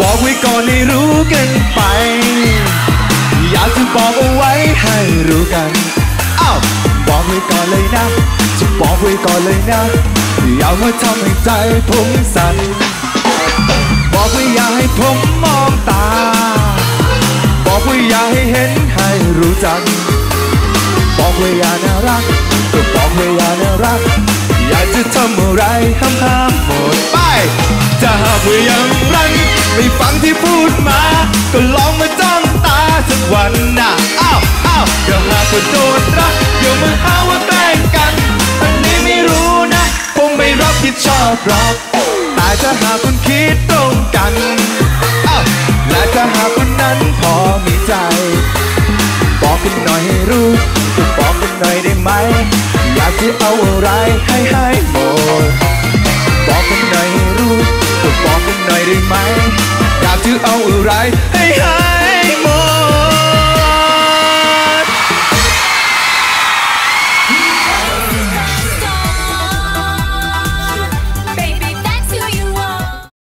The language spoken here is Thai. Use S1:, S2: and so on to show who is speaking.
S1: บอกไว้ก่อนให้รู้กันไป อยากจะบอกเอาไว้ให้รู้กันอ้าวบอกไว้ก่อนเลยนะ จะบอกไว้ก่อนเลยนะ อย่ามาทำให้ใจผมสั่น บอกไว่าอย่าให้ผมมองตา บอกไว่าอย่าให้เห็นให้รู้จัก บอกไว่าอย่าน่ารักก็บอกไว่าอย่าน่ารักอยากจะทำอะไรห้ามห้ามหมดไปจะหากว่ายัง ไม่ฟังที่พูดมา ก็ลองมาจ้องตาสักวันนะอ้าวอ้าวก็หาว่าโดนรักเดี๋ยวมาหาว่าแกล้งกันอันนี้ไม่รู้นะผมไม่รับผิดชอบหรอกแต่ถ้าหากคุณคิดตรงกันอ้าวและถ้าหากคุณนั้นพอมีใจ บอกกันหน่อยให้รู้จะบอกกันหน่อยได้ไหมอยากจะเอาอะไรให้ให้ บ